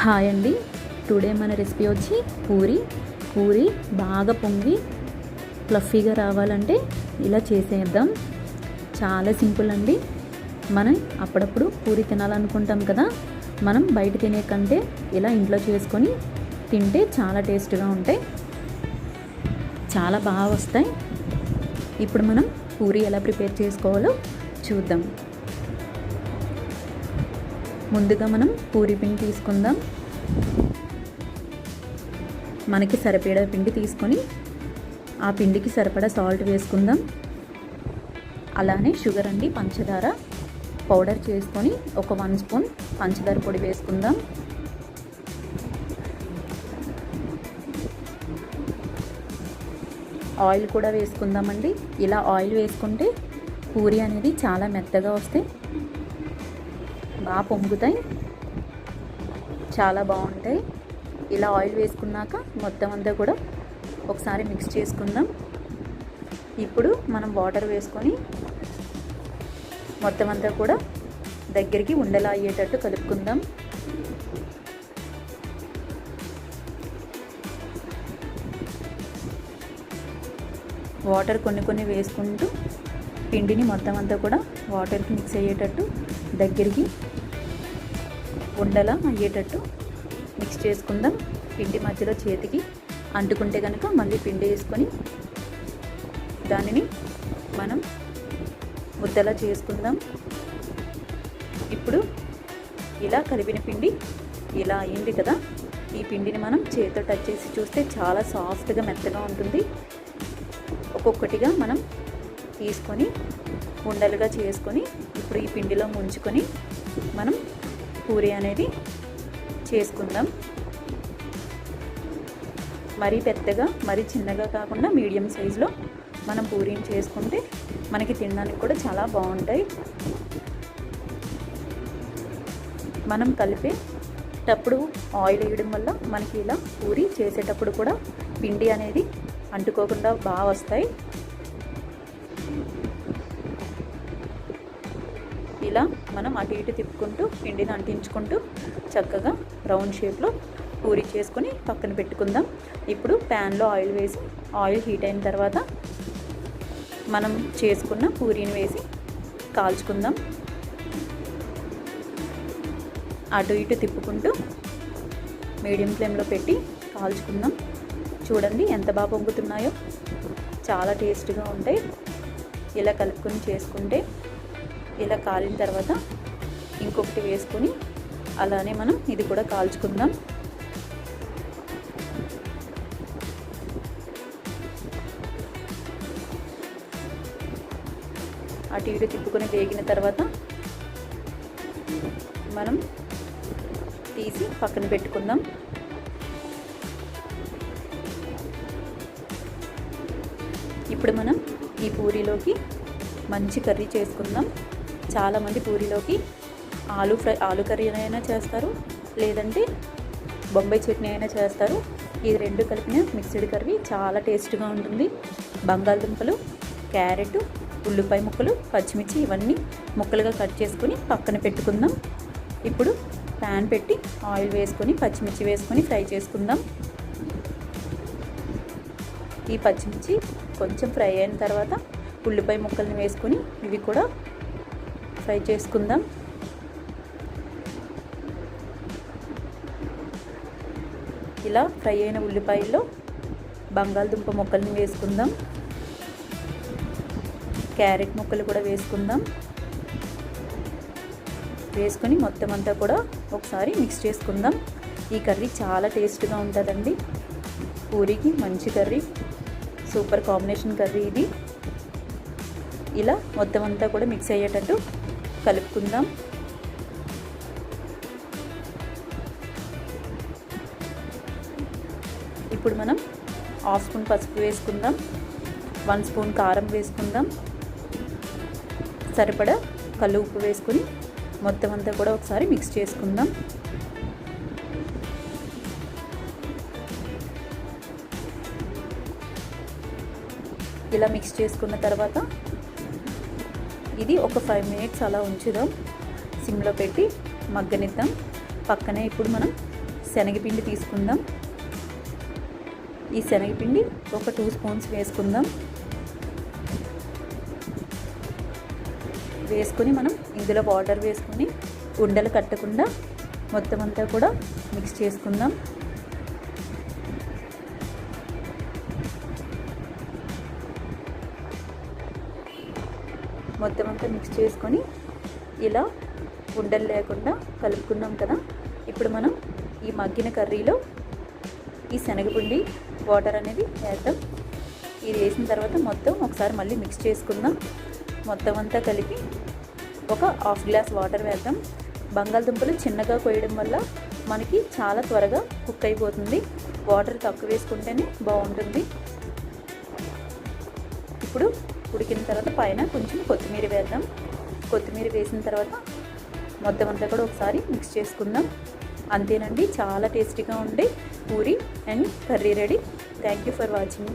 Hi అండి. Today మన recipe వచ్చి పూరి. పూరి బాగా పొంగి ఫ్లఫీగా రావాలంటే ఇలా చేసేద్దాం. చాలా సింపుల్ అండి. మనం అప్పుడప్పుడు పూరి తినాలనుకుంటాం కదా. మనం బయట తినే కంటే ఇలా ఇంట్లో చేసుకొని తింటే చాలా టేస్ట్గా ఉంటాయి. చాలా బాగా వస్తాయి. ఇప్పుడు మనం పూరి ఎలా ప్రిపేర్ చేసుకోవాలో చూద్దాం. ముందుగా మనం పూరి పిండి తీసుకుందాం. మనకి సరిపడా పిండి తీసుకొని ఆ పిండికి సరిపడా సాల్ట్ వేసుకుందాం. అలానే షుగర్ అండి పంచదార పౌడర్ చేసుకొని ఒక వన్ స్పూన్ పంచదార పొడి వేసుకుందాం. ఆయిల్ కూడా వేసుకుందామండి. ఇలా ఆయిల్ వేసుకుంటే పూరి అనేది చాలా మెత్తగా వస్తాయి బాగా పొంగుతాయి. చాలా బాగుంటాయి. ఇలా ఆయిల్ వేసుకున్నాక మొత్తం అంతా కూడా ఒకసారి మిక్స్ చేసుకుందాం. ఇప్పుడు మనం వాటర్ వేసుకొని మొత్తం అంతా కూడా దగ్గరికి ఉండలా అయ్యేటట్టు కలుపుకుందాం. వాటర్ కొన్ని కొన్ని వేసుకుంటూ పిండిని మొత్తం అంతా కూడా వాటర్కి మిక్స్ అయ్యేటట్టు దగ్గరికి ఉండలా అయ్యేటట్టు మిక్స్ చేసుకుందాం. పిండి మధ్యలో చేతికి అంటుకుంటే కనుక మళ్ళీ పిండి వేసుకొని దానిని మనం ముద్దలా చేసుకుందాం. ఇప్పుడు ఇలా కలిపిన పిండి ఇలా అయింది కదా. ఈ పిండిని మనం చేతితో టచ్ చేసి చూస్తే చాలా సాఫ్ట్గా మెత్తగా ఉంటుంది. ఒక్కొక్కటిగా మనం తీసుకొని ఉండలుగా చేసుకొని ఇప్పుడు ఈ పిండిలో ముంచుకొని మనం పూరి అనేది చేసుకుందాం. మరీ పెద్దగా మరీ చిన్నగా కాకుండా మీడియం సైజులో మనం పూరీని చేసుకుంటే మనకి తినడానికి కూడా చాలా బాగుంటాయి. మనం కలిపేటప్పుడు ఆయిల్ వేయడం వల్ల మనకి ఇలా పూరి చేసేటప్పుడు కూడా పిండి అనేది అంటుకోకుండా బాగా వస్తాయి. మనం అటు ఇటు తిప్పుకుంటూ పిండిని అంటించుకుంటూ చక్కగా రౌండ్ షేప్లో పూరి చేసుకొని పక్కన పెట్టుకుందాం. ఇప్పుడు ప్యాన్లో ఆయిల్ వేసి ఆయిల్ హీట్ అయిన తర్వాత మనం చేసుకున్న పూరీని వేసి కాల్చుకుందాం. అటు ఇటు తిప్పుకుంటూ మీడియం ఫ్లేమ్లో పెట్టి కాల్చుకుందాం. చూడండి ఎంత బాగా పొంగుతున్నాయో. చాలా టేస్ట్గా ఉంటాయి. ఇలా కలుపుకొని చేసుకుంటే ఇలా కాలిన తర్వాత ఇంకొకటి వేసుకొని అలానే మనం ఇది కూడా కాల్చుకుందాం. అటు ఇటు తిప్పుకొని వేగిన తర్వాత మనం తీసి పక్కన పెట్టుకుందాం. ఇప్పుడు మనం ఈ పూరీలోకి మంచి కర్రీ చేసుకుందాం. చాలామంది పూరీలోకి ఆలు ఫ్రై ఆలు కర్రీ అయినా చేస్తారు. లేదంటే బొంబాయి చట్నీ అయినా చేస్తారు. ఇది రెండు కలిపిన మిక్స్డ్ కర్రీ చాలా టేస్ట్గా ఉంటుంది. బంగాళదుంపలు క్యారెట్ ఉల్లిపాయ ముక్కలు పచ్చిమిర్చి ఇవన్నీ ముక్కలుగా కట్ చేసుకొని పక్కన పెట్టుకుందాం. ఇప్పుడు ప్యాన్ పెట్టి ఆయిల్ వేసుకొని పచ్చిమిర్చి వేసుకొని ఫ్రై చేసుకుందాం. ఈ పచ్చిమిర్చి కొంచెం ఫ్రై అయిన తర్వాత ఉల్లిపాయ ముక్కల్ని వేసుకొని ఇవి కూడా ఫ్రై చేసుకుందాం. ఇలా ఫ్రై అయిన ఉల్లిపాయల్లో బంగాళదుంప ముక్కల్ని వేసుకుందాం. క్యారెట్ ముక్కలు కూడా వేసుకుందాం. వేసుకొని మొత్తం అంతా కూడా ఒకసారి మిక్స్ చేసుకుందాం. ఈ కర్రీ చాలా టేస్ట్గా ఉంటుందండి. పూరికి మంచి కర్రీ. సూపర్ కాంబినేషన్ కర్రీ ఇది. ఇలా మొత్తం అంతా కూడా మిక్స్ అయ్యేటట్టు కలుపుకుందాం. ఇప్పుడు మనం హాఫ్ స్పూన్ పసుపు వేసుకుందాం. వన్ స్పూన్ కారం వేసుకుందాం. సరిపడా కళ్ళు ఉప్పు వేసుకుని మొత్తం అంతా కూడా ఒకసారి మిక్స్ చేసుకుందాం. ఇలా మిక్స్ చేసుకున్న తర్వాత ఇది ఒక ఫైవ్ మినిట్స్ అలా ఉంచుదాం. సిమ్లో పెట్టి మగ్గనిద్దాం. పక్కనే ఇప్పుడు మనం శనగపిండి తీసుకుందాం. ఈ శనగపిండి ఒక టూ స్పూన్స్ వేసుకుందాం. వేసుకొని మనం ఇందులో వాటర్ వేసుకొని ఉండలు కట్టకుండా మొత్తం అంతా కూడా మిక్స్ చేసుకుందాం. మొత్తం అంతా మిక్స్ చేసుకొని ఇలా ఉండలు లేకుండా కలుపుకున్నాం కదా. ఇప్పుడు మనం ఈ మగ్గిన కర్రీలో ఈ శనగపిండి వాటర్ అనేది వేద్దాం. ఇది వేసిన తర్వాత మొత్తం ఒకసారి మళ్ళీ మిక్స్ చేసుకుందాం. మొత్తం అంతా కలిపి ఒక హాఫ్ గ్లాస్ వాటర్ వేద్దాం. బంగాళదుంపలు చిన్నగా కోయడం వల్ల మనకి చాలా త్వరగా కుక్ అయిపోతుంది. వాటర్ తక్కువ వేసుకుంటేనే బాగుంటుంది. ఇప్పుడు ఉడికిన తర్వాత పైన కొంచెం కొత్తిమీర వేద్దాం. కొత్తిమీర వేసిన తర్వాత మొత్తం అంతా కూడా ఒకసారి మిక్స్ చేసుకుందాం. అంతేనండి చాలా టేస్టీగా ఉండే puri and curry ready. Thank you for watching